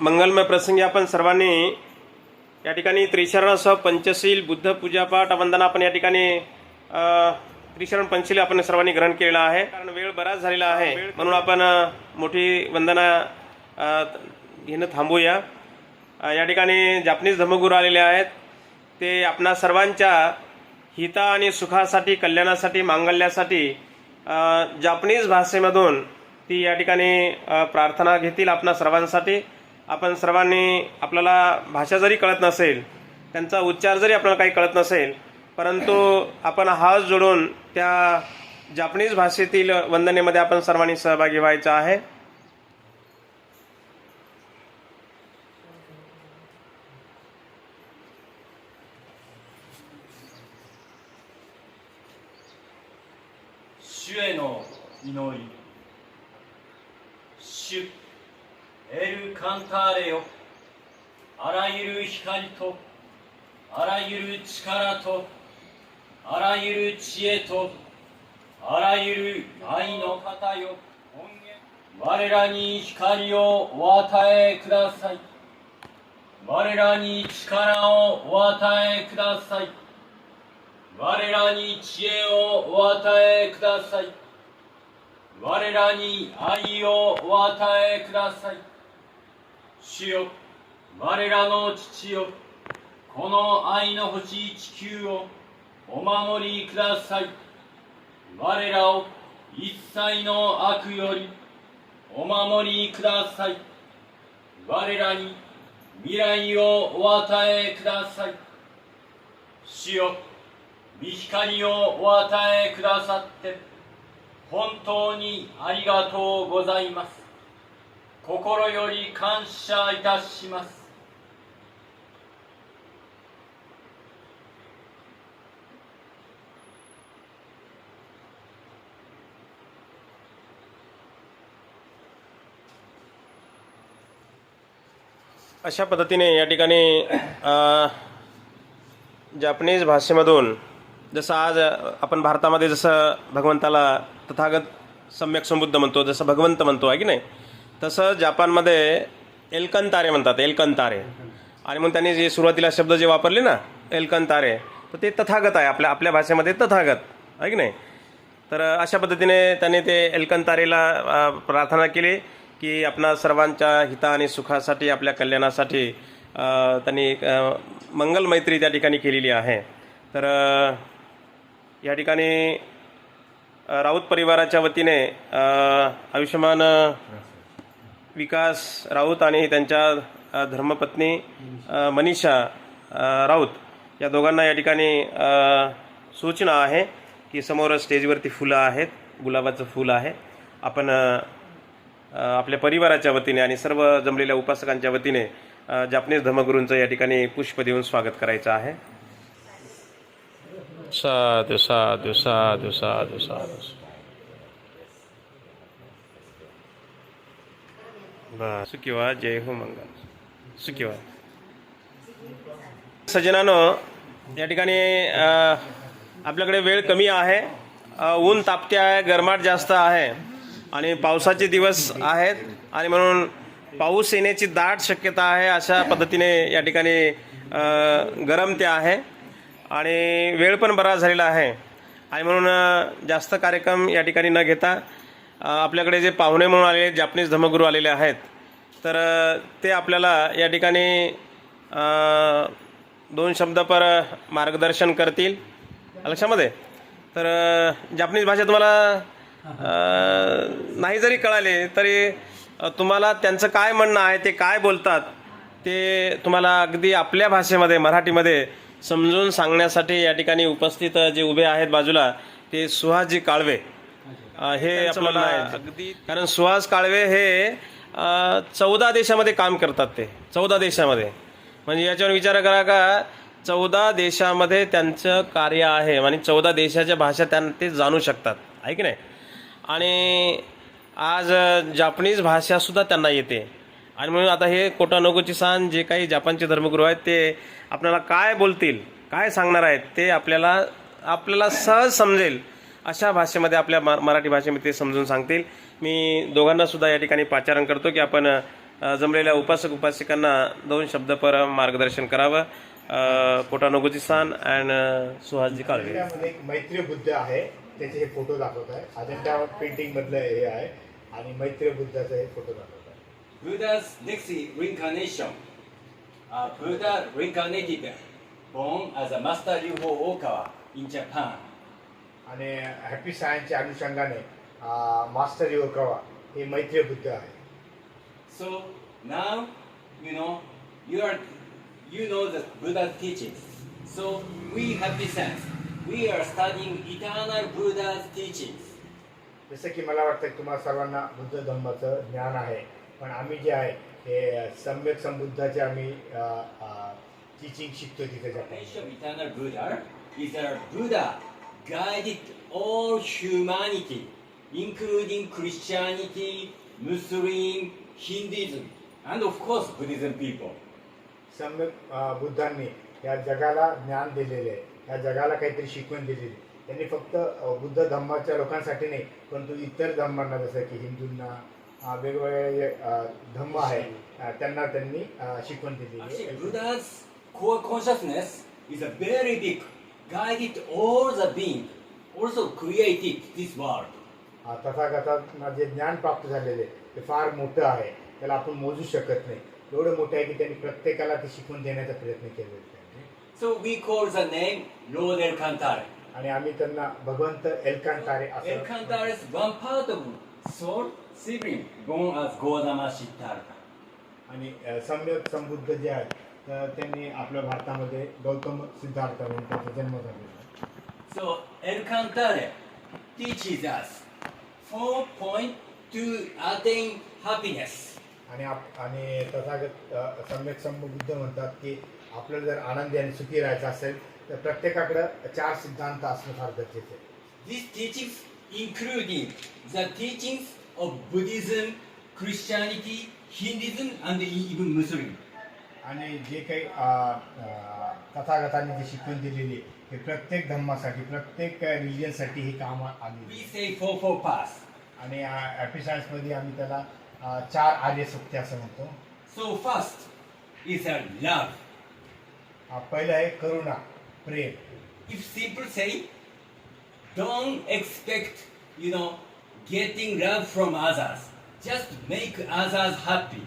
मंगलमय प्रसंगी आपण सर्वांनी या ठिकाणी त्रिशरणासह पंचशील बुद्ध पूजापाठ वंदना आपण या ठिकाणी त्रिशरण पंचशील आपण सर्वांनी ग्रहण केलेला आहे. कारण वेळ बराच झालेला आहे. म्हणून आपण मोठी वंदना घेणं थांबूया. या ठिकाणी जापनीज धर्मगुरू आलेले आहेत. ते आपणा सर्वांच्या हिता आणि सुखासाठी कल्याणासाठी मांगल्यासाठी जापनीज भाषेमधून ती या ठिकाणी प्रार्थना घेतील आपणा सर्वांसाठी. आपण सर्वांनी आपल्याला भाषा जरी कळत नसेल त्यांचा उच्चार जरी आपल्याला काही कळत नसेल परंतु आपण हात जोडून त्या जापनीज भाषेतील वंदनेमध्ये आपण सर्वांनी सहभागी व्हायचं आहे. शिव エル・カンターレよ。あらゆる光とあらゆる力とあらゆる知恵とあらゆる愛の方よ我らに光をお与えください。我らに力をお与えください。我らに知恵をお与えください。我らに愛をお与えください。主よ我らの父よこの愛の欲しい地球をお守りください。我らを一切の悪よりお守りください。我らに未来をお与えください。主よ御光をお与えくださって本当にありがとうございます。心より感謝いたします अशा पद्धतीने या ठिकाणी अ, जापनीज भाषेमधून जसं आज आपण भारतामध्ये जसं भगवंताला तथागत सम्यक संबुद्ध म्हणतो जसं भगवंत म्हणतो आहे की नाही तसं जपानमध्ये तारे म्हणतात एल्कन तारे आणि मग त्यांनी जे सुरुवातीला शब्द जे वापरले ना एल्कन तारे तर ते तथागत आहे आपल्या आपल्या भाषेमध्ये तथागत आहे की नाही? तर अशा पद्धतीने त्यांनी ते एल्कन तारेला प्रार्थना केली की आपणा सर्वांच्या हिता आणि सुखासाठी आपल्या कल्याणासाठी त्यांनी एक, मंगल मैत्री त्या ठिकाणी केलेली आहे. तर या ठिकाणी राऊत परिवाराच्या वतीने आयुष्यमान विकास राऊत आणि त्यांच्या धर्मपत्नी मनीषा राऊत या दोघांना या ठिकाणी सूचना आहे की समोर स्टेजवरती फुलं आहेत गुलाबाचं फुल आहे. आपण आपल्या परिवाराच्या वतीने आणि सर्व जमलेल्या उपासकांच्या वतीने जापनीज धर्मगुरूंचं या ठिकाणी पुष्प देऊन स्वागत करायचं आहे. साधू साधू साधू साधू साधू. बर सुखीवा जय हो मंगल सुखिवा सजनानो या ठिकाणी आपल्याकडे वेळ कमी आहे. ऊन तापते आहे गरमाट जास्त आहे आणि पावसाचे दिवस आहेत आणि म्हणून पाऊस येण्याची दाट शक्यता आहे अशा पद्धतीने या ठिकाणी गरम ते आहे आणि वेळ पण बराच झालेला आहे. आणि म्हणून जास्त कार्यक्रम या ठिकाणी न घेता आपल्याकडे जे पाहुणे म्हणून आलेले जापनीज धर्मगुरू आलेले आहेत तर ते आपल्याला या ठिकाणी दोन शब्द पर मार्गदर्शन करतील. लक्षामध्ये? तर जापनीज भाषा तुम्हाला नाही जरी कळाले तरी तुम्हाला त्यांचं काय म्हणणं आहे ते काय बोलतात ते तुम्हाला अगदी आपल्या भाषेमध्ये मराठीमध्ये समजून सांगण्यासाठी या ठिकाणी उपस्थित जे उभे आहेत बाजूला ते सुहाजी काळवे. हे आपल्याला अगदी कारण सुहास काळवे हे चौदा देशामध्ये काम करतात ते. चौदा देशामध्ये. म्हणजे याच्यावर विचार करा का चौदा देशामध्ये त्यांचं कार्य आहे आणि चौदा देशाच्या भाषा त्यांना ते जाणू शकतात. आहे की नाही? आणि आज जापनीज भाषासुद्धा त्यांना येते. आणि म्हणून आता हे कोटानोगोची सान जे काही जपानचे धर्मगुरू आहेत ते आपल्याला काय बोलतील काय सांगणार आहेत ते आपल्याला आपल्याला सहज समजेल. अशा भाषेमध्ये आपल्या म मराठी भाषेमध्ये ते समजून सांगतील. मी दोघांना सुद्धा या ठिकाणी पाचारण करतो की आपण जमलेल्या उपासक उपासिकांना दोन शब्द पर मार्गदर्शन करावं. पोटानुगुजी सान अँड सुहासजी काळवे. एक मैत्री बुद्ध आहे त्याचे हे फोटो दाखवत आहे. अजंठा पेंटिंग मधलं हे आहे आणि मैत्री बुद्धाचा हे फोटो दाखवत आहे. Buddha's next reincarnation. Uh, Buddha reincarnated born as a Master Ryuho Okawa in Japan. आणि हॅपी सायन्सच्या अनुषंगाने मास्टर योग कवा हे मैत्रीबुद्ध आहे. So now you know you are you know the Buddha teaching so we happy science we are starting eternal Buddha teaching जसं की मला वाटतं तुम्हाला सर्वांना बुद्ध धम्माचं ज्ञान आहे पण आम्ही जे आहे हे सम्यक संबुद्धाचे आम्ही टीचिंग शिकतो तिथे जाता eternal Buddha is a Buddha nation of eternal Buddha is a Buddha guided all humanity, including Christianity, Muslim, Hinduism, and of course Buddhism people. सम्यक अं, बुद्धांनी या जगाला ज्ञान दिलेले आहे या जगाला काहीतरी शिकवण दिलेली आहे. त्यांनी फक्त अं, बुद्ध धम्माच्या लोकांसाठी नाही परंतु इतर धर्मांना जसं की हिंदूंना अं, वेगवेगळे जे, अं, धम्म आहे अं, त्यांना त्यांनी अं, शिकवण दिलेली Actually, आहे Buddha's core consciousness is a very big, guided all the being, also created this world. अं, तथागतांना जे ज्ञान प्राप्त झालेले ते फार मोठं आहे त्याला आपण मोजू शकत नाही एवढं मोठं आहे की त्यांनी प्रत्येकाला ते शिकवून देण्याचा प्रयत्न केलेला आहे So we call the name Lord El Cantare. आणि आम्ही त्यांना भगवंत एलकांतारे El असं Cantare is one part of soul sibling born as Gautama Siddhartha. आणि अ, सम्यक संबुद्ध जे आहेत त्यांनी आपल्या भारतामध्ये गौतम सिद्धार्थ म्हणून त्यांचा जन्म झालेला सो एनकांतर ती चीज four point to attain happiness आणि आप आणि तथागत सम्यक संबुद्ध म्हणतात की आपल्याला जर आनंदी आणि सुखी राहायचं असेल तर प्रत्येकाकडे चार सिद्धांत असणं फार गरजेचं आहे. This teaching including the teachings of Buddhism Christianity Hinduism and even Muslim आणि जे काही तथागतांनी जी शिकवण दिलेली आहे हे प्रत्येक धर्मासाठी प्रत्येक रिलीजनसाठी हे काम आले फो फो फास आणि हॅपी मध्ये आम्ही त्याला चार आर्य सुक्ती असं म्हणतो. So fast is a love पहिलं आहे करुणा प्रेम. इफ सिंपल सेई don't expect you know getting love from आझाज जस्ट मेक आझाज हॅपी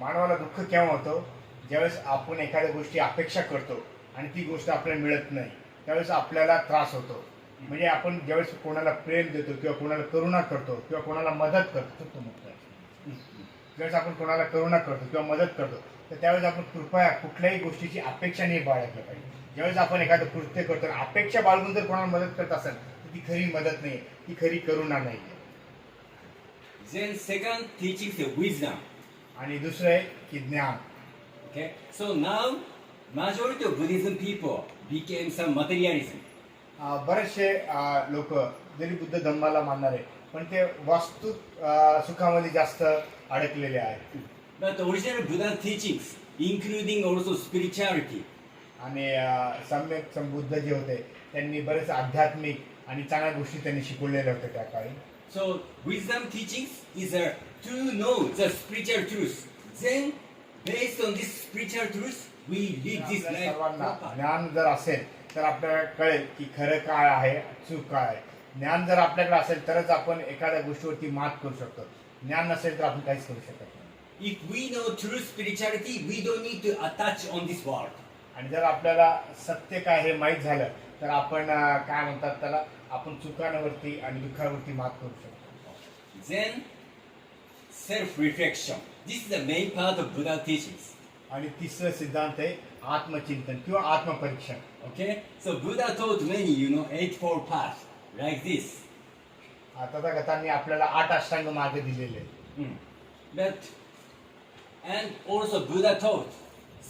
मानवाला दुःख केव्हा होतं ज्यावेळेस आपण एखाद्या गोष्टी अपेक्षा करतो आणि ती गोष्ट आपल्याला मिळत नाही त्यावेळेस आपल्याला त्रास होतो म्हणजे आपण ज्यावेळेस कोणाला प्रेम देतो किंवा कोणाला करुणा करतो किंवा कोणाला मदत करतो तो आहे. ज्यावेळेस आपण कोणाला करुणा करतो किंवा मदत करतो तर त्यावेळेस आपण कृपया कुठल्याही गोष्टीची अपेक्षा नाही बाळगलं पाहिजे ज्यावेळेस आपण एखादं कृत्य करतो अपेक्षा बाळगून जर कोणाला मदत करत असेल तर ती खरी मदत नाही ती खरी करुणा नाही Then second teaching is wisdom. आणि दुसरं आहे की ज्ञान. Okay so now majority of Buddhism people became some materialism बरेचसे लोक जरी बुद्ध धम्माला मानणारे पण ते वास्तू सुखामध्ये जास्त अडकलेले आहेत. But original Buddha teachings including also spirituality आणि सम्यक संबुद्ध जे होते त्यांनी बरेच आध्यात्मिक आणि चांगल्या गोष्टी त्यांनी शिकवलेल्या होत्या त्या काळी. So wisdom teachings is a to know the spiritual truth. Then based on this spiritual truth, we live this life. ज्ञान जर असेल तर आपल्याला कळेल की खरं काय आहे चूक काय आहे ज्ञान जर आपल्याकडे असेल तरच आपण एखाद्या गोष्टीवरती मात करू शकतो ज्ञान नसेल तर आपण काहीच करू शकत नाही if we know through spirituality we don't need to attach on this world आणि जर आपल्याला सत्य काय हे माहीत झालं तर आपण काय म्हणतात त्याला आपण चुकांवरती आणि दुःखावरती मात करू शकतो. Then self reflection this is the main part of Buddha teaching आणि तिसरं सिद्धांत आहे आत्मचिंतन किंवा आत्मपरीक्षण. Okay so Buddha told many you know eight four paths like this आता तर त्यांनी आपल्याला आठ अष्टांग मार्ग दिलेले but and also Buddha told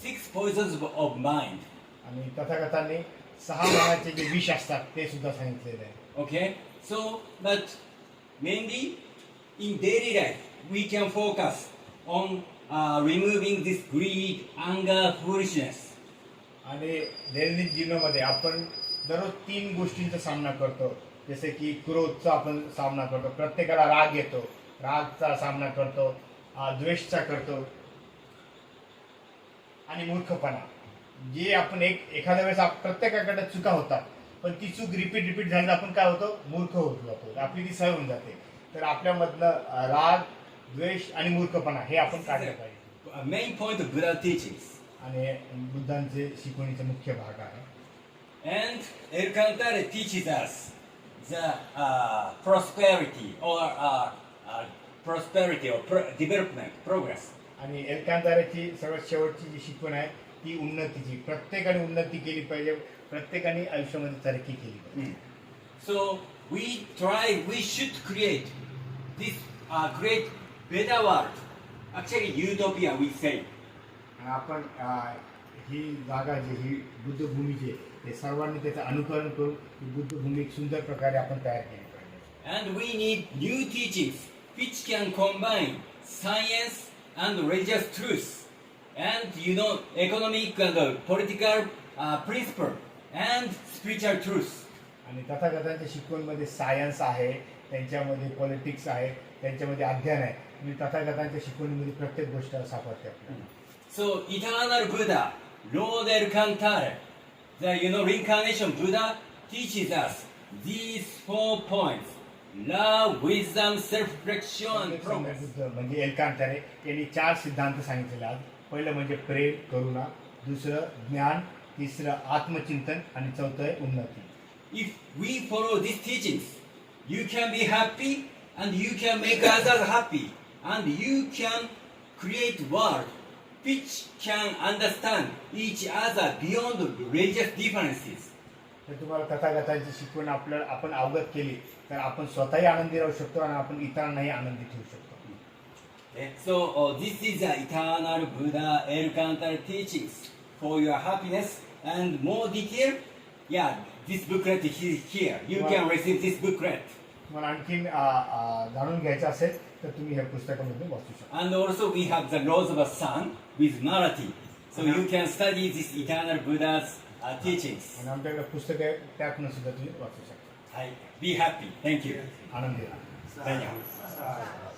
six poisons of mind आणि तथागतांनी सहा मनाचे जे विष असतात ते सुद्धा सांगितलेले आहे Okay? So, but mainly in daily life, we can focus on uh, removing this greed, anger, foolishness. आणि दैनंदिन जीवनामध्ये आपण दररोज तीन गोष्टींचा सामना करतो. जसे की क्रोधचा आपण सामना करतो प्रत्येकाला राग येतो. रागचा सामना करतो अं, द्वेषचा करतो. आणि मूर्खपणा. जे आपण एक एखाद्या वेळेस प्रत्येकाकडे चुका होतात पण ती चूक रिपीट रिपीट झाली तर आपण काय होतो? मूर्ख होत जातो. आपली ती सवय होऊन जाते. तर आपल्यामधलं राग द्वेष आणि मूर्खपणा हे आपण काढलं पाहिजे. Of Buddha teachings. आणि बुद्धांचे शिकवणीचा मुख्य भाग आहे. And El Cantare teaches us the uh, prosperity or uh, uh, prosperity or pro- development, progress. आणि एलकांताऱ्याची सर्वात शेवटची जी शिकवण आहे ही उन्नतीची प्रत्येकाने उन्नती केली पाहिजे प्रत्येकाने आयुष्यामध्ये तरक्की केली पाहिजे. So we try we should create this great बेदावर अक्षरी युटोपिया वी से आपण ही जागा जी ही बुद्धभूमी जी ते सर्वांनी त्याचं अनुकरण करून ही बुद्धभूमी सुंदर प्रकारे आपण तयार केली and we need new teaching which can combine science and religious truths and you know economic and uh, political uh, principle and spiritual truth. आणि तथागतांच्या शिकवणमध्ये सायन्स आहे त्यांच्यामध्ये पॉलिटिक्स आहे त्यांच्यामध्ये अध्ययन आहे आणि तथागतांच्या शिकवणीमध्ये प्रत्येक गोष्ट सापडते आपल्याला So eternal Buddha, Lord Elkantara, the you know reincarnation Buddha teaches us these four points: love, wisdom, self-reflection, and progress. Buddha म्हणजे एलकांतारे यांनी चार सिद्धांत सांगितलेले आहेत पहिलं म्हणजे प्रेम करुणा दुसरं ज्ञान तिसरं आत्मचिंतन आणि चौथं आहे उन्नती. If we follow this teaching you can be happy and you can make other happy and you can create world which can understand each आज अ बियॉन्ड रिलीजियस डिफरन्सेस तर तुम्हाला तथागताची शिकवण आपल्याला आपण अवगत केली तर आपण स्वतःही आनंदी राहू शकतो आणि आपण इतरांनाही आनंदी ठेवू शकतो. So uh, this is the eternal Buddha Elkantar teachings for your happiness and more detail. Yeah, this booklet is here. You can receive this booklet. तुम्हाला आणखीन आ, आ, जाणून घ्यायचं असेल तर तुम्ही ह्या पुस्तकामध्ये वाचू शकता And also we have the laws of a sun with Marathi. So you can study this eternal Buddha's uh, teachings. आणि आमच्याकडे पुस्तक आहे त्यातून सुद्धा तुम्ही वाचू शकता Hi. Be happy. Thank you. आनंदी राहा Thank you.